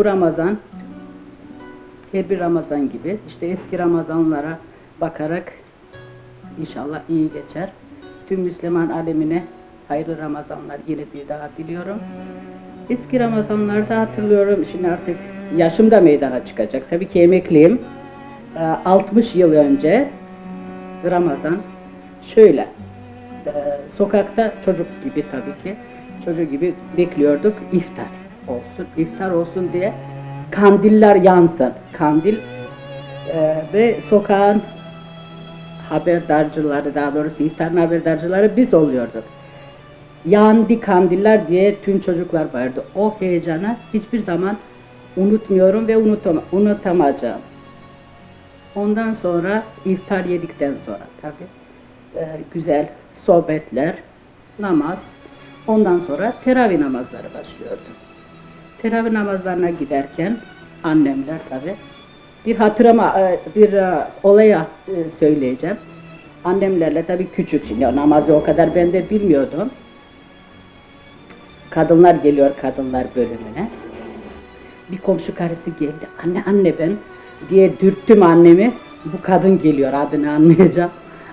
bu Ramazan her bir Ramazan gibi işte eski Ramazanlara bakarak inşallah iyi geçer. Tüm Müslüman alemine hayırlı Ramazanlar yine bir daha diliyorum. Eski Ramazanlarda hatırlıyorum şimdi artık yaşım da meydana çıkacak. Tabii ki emekliyim. Ee, 60 yıl önce Ramazan şöyle e, sokakta çocuk gibi tabii ki çocuk gibi bekliyorduk iftar olsun iftar olsun diye kandiller yansın kandil e, ve sokağın haberdarcıları daha doğrusu iftarın haberdarcıları biz oluyorduk. Yandı kandiller diye tüm çocuklar vardı. O heyecanı hiçbir zaman unutmuyorum ve unutama, unutamayacağım. Ondan sonra iftar yedikten sonra tabi güzel sohbetler, namaz. Ondan sonra teravih namazları başlıyordu. Teravih namazlarına giderken annemler tabi bir hatırıma e, bir e, olaya e, söyleyeceğim. Annemlerle tabi küçük şimdi namazı o kadar ben de bilmiyordum. Kadınlar geliyor kadınlar bölümüne. Bir komşu karısı geldi. Anne anne ben diye dürttüm annemi. Bu kadın geliyor adını anmayacağım.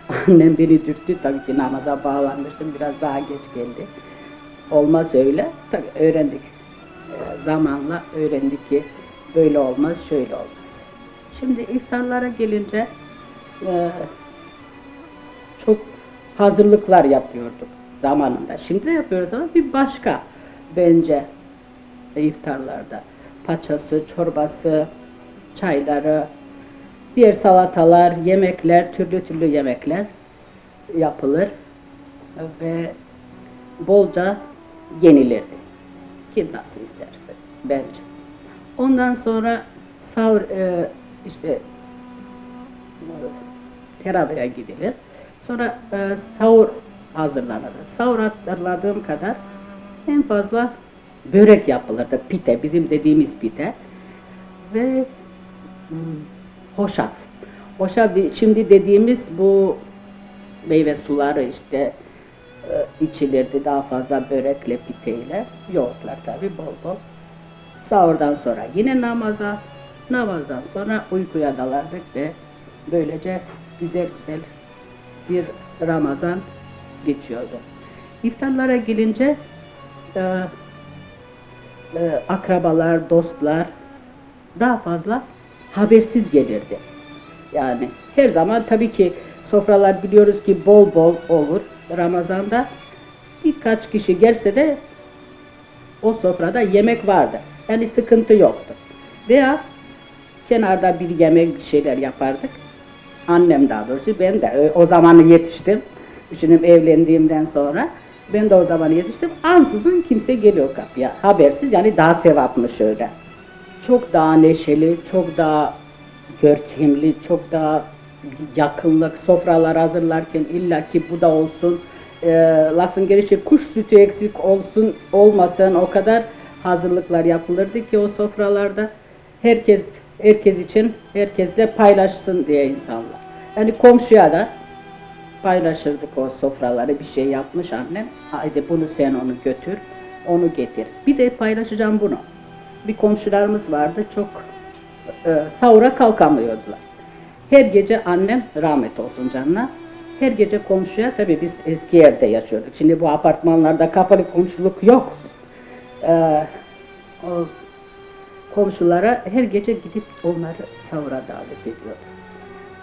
Annem beni dürttü. Tabii ki namaza bağlanmıştım. Biraz daha geç geldi. Olmaz öyle. Tabii öğrendik. Zamanla öğrendik ki böyle olmaz, şöyle olmaz. Şimdi iftarlara gelince e, çok hazırlıklar yapıyorduk zamanında. Şimdi de yapıyoruz ama bir başka bence iftarlarda. Paçası, çorbası, çayları, diğer salatalar, yemekler, türlü türlü yemekler yapılır ve bolca yenilirdi. Kim nasıl isterse bence. Ondan sonra sahur e, işte teravihe gidilir. Sonra e, sahur hazırlanır. Sahur hatırladığım kadar en fazla börek yapılırdı. Pite, bizim dediğimiz pite. Ve hmm, hoşaf. Hoşaf şimdi dediğimiz bu meyve suları işte e, içilirdi daha fazla börekle, piteyle. Yoğurtlar tabi bol bol. Sahurdan sonra yine namaza, namazdan sonra uykuya dalardık ve böylece güzel güzel bir Ramazan geçiyordu. İftarlara gelince e, e, akrabalar, dostlar daha fazla habersiz gelirdi. Yani her zaman tabii ki sofralar biliyoruz ki bol bol olur. Ramazan'da birkaç kişi gelse de o sofrada yemek vardı. Yani sıkıntı yoktu. Veya kenarda bir yemek bir şeyler yapardık. Annem daha doğrusu ben de e, o zamanı yetiştim. Şimdi evlendiğimden sonra ben de o zaman yetiştim. Ansızın kimse geliyor kapıya. Habersiz yani daha sevapmış öyle. Çok daha neşeli, çok daha görkemli, çok daha yakınlık, sofralar hazırlarken illaki bu da olsun, e, lafın gelişi kuş sütü eksik olsun, olmasın o kadar hazırlıklar yapılırdı ki o sofralarda herkes herkes için herkesle paylaşsın diye insanlar. Yani komşuya da paylaşırdık o sofraları bir şey yapmış annem. Haydi bunu sen onu götür, onu getir. Bir de paylaşacağım bunu. Bir komşularımız vardı çok e, sahura kalkamıyordular. Her gece annem rahmet olsun canına. Her gece komşuya tabii biz eski yerde yaşıyorduk. Şimdi bu apartmanlarda kapalı komşuluk yok. Ee, o komşulara her gece gidip onları sahura davet ediyordu.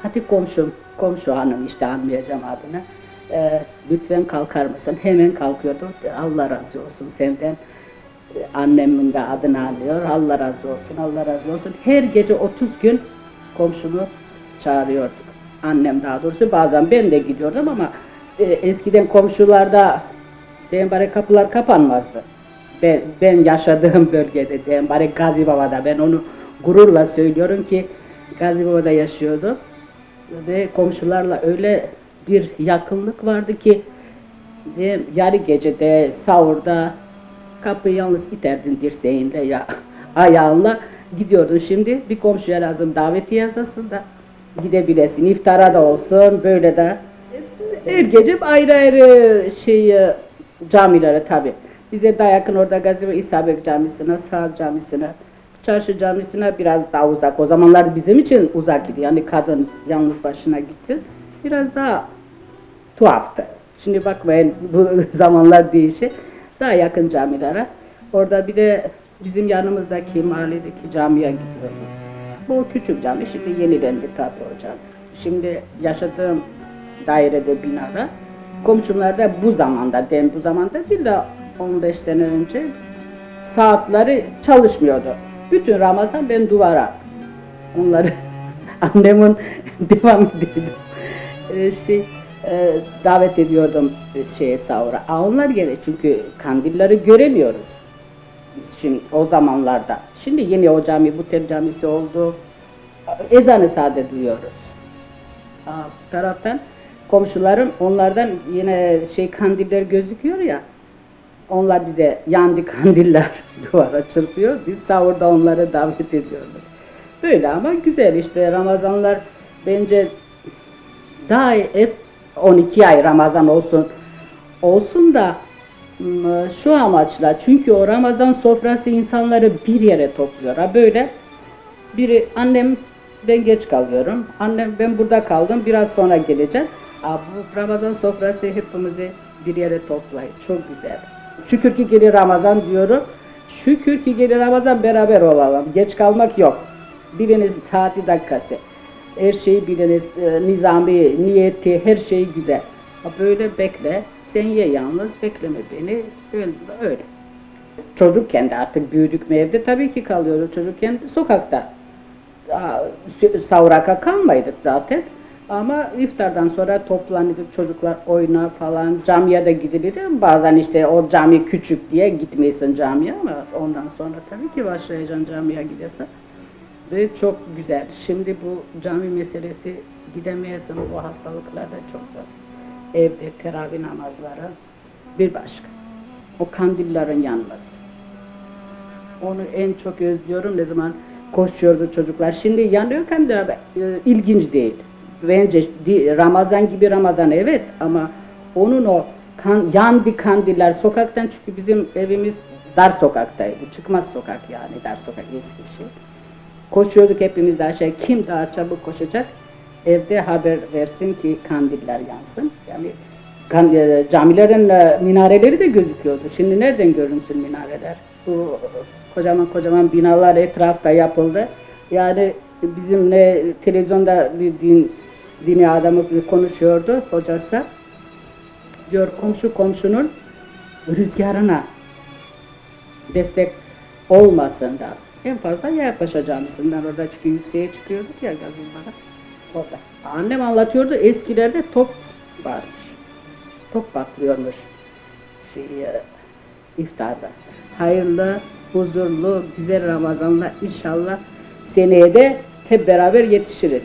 Hadi komşum, komşu hanım işte anmayacağım adını. Ee, lütfen kalkar mısın? Hemen kalkıyordu. Allah razı olsun senden. Annemin de adını alıyor. Allah razı olsun, Allah razı olsun. Her gece 30 gün komşumu çağırıyorduk. Annem daha doğrusu bazen ben de gidiyordum ama e, eskiden komşularda Dembare kapılar kapanmazdı. Ben, ben yaşadığım bölgede Dembare Gazi Baba'da ben onu gururla söylüyorum ki Gazi Baba'da yaşıyordu ve komşularla öyle bir yakınlık vardı ki yarı gecede sahurda kapıyı yalnız iterdin dirseğinle ya ayağınla gidiyordun şimdi bir komşuya lazım davetiye yazasında gidebilesin iftara da olsun böyle de her gece ayrı ayrı şey camilere tabi bize daha yakın orada Gazi ve İsabek Camisi'ne, Sağ Camisi'ne Çarşı camisine biraz daha uzak. O zamanlar bizim için uzak idi. Yani kadın yalnız başına gitsin. Biraz daha tuhaftı. Şimdi bakmayın bu zamanlar değişi. Daha yakın camilere. Orada bir de bizim yanımızdaki mahalledeki camiye gidiyordum. Bu küçük cami şimdi yenilendi tabii o cami. Şimdi yaşadığım dairede binada komşumlar da bu zamanda, dem bu zamanda değil de 15 sene önce saatleri çalışmıyordu. Bütün Ramazan ben duvara onları annemin devam ediyordu. Ee, şey e, davet ediyordum e, şeye sahura. Aa, onlar gene çünkü kandilleri göremiyoruz. Şimdi o zamanlarda. Şimdi yeni o cami, bu tel camisi oldu. Ezanı sade duyuyoruz. Aa, bu taraftan komşularım onlardan yine şey kandiller gözüküyor ya. Onlar bize yandı kandiller duvara çırpıyor. Biz sahurda onları davet ediyoruz. Böyle ama güzel işte Ramazanlar bence daha hep 12 ay Ramazan olsun olsun da şu amaçla çünkü o Ramazan sofrası insanları bir yere topluyor. Ha böyle biri annem ben geç kalıyorum. Annem ben burada kaldım biraz sonra geleceğim. Aa, bu Ramazan sofrası hepimizi bir yere toplayın. Çok güzel. Şükür ki gelir Ramazan diyorum. Şükür ki gelir Ramazan beraber olalım. Geç kalmak yok. Biliniz saati dakikası. Her şeyi biliniz. e, nizami, niyeti, her şey güzel. Ha, Böyle bekle. Sen ye yalnız. Bekleme beni. Öyle. öyle. Çocukken de artık büyüdük mü evde tabii ki kalıyoruz. Çocukken sokakta. Savraka kalmaydık zaten. Ama iftardan sonra toplanıyorduk çocuklar oyna falan. Camiye de gidilirdi. Bazen işte o cami küçük diye gitmeyesin camiye ama ondan sonra tabii ki başlayacaksın camiye gidersen. Ve çok güzel. Şimdi bu cami meselesi gidemeyesin bu hastalıklarda çok zor. Evde teravih namazları bir başka. O kandillerin yanması. Onu en çok özlüyorum ne zaman koşuyordu çocuklar. Şimdi yanıyor kandiller e, ilginç değil. Bence Ramazan gibi Ramazan evet ama onun o kan, yandı kandiller sokaktan çünkü bizim evimiz dar sokaktaydı. Çıkmaz sokak yani dar sokak eski şey. Koşuyorduk hepimiz de aşağı. Kim daha çabuk koşacak? Evde haber versin ki kandiller yansın. Yani kan, e, camilerin e, minareleri de gözüküyordu. Şimdi nereden görünsün minareler? Bu kocaman kocaman binalar etrafta yapıldı. Yani bizim ne televizyonda bir din, dini adamı konuşuyordu hocası. Diyor komşu komşunun rüzgarına destek olmasın da. En fazla Yerpaşa Camisi'nden orada çünkü yükseğe çıkıyorduk ya gazinolara. Orada. Annem anlatıyordu eskilerde top varmış. Top patlıyormuş şey, e, iftarda. Hayırlı, huzurlu, güzel Ramazanla inşallah seneye de hep beraber yetişiriz.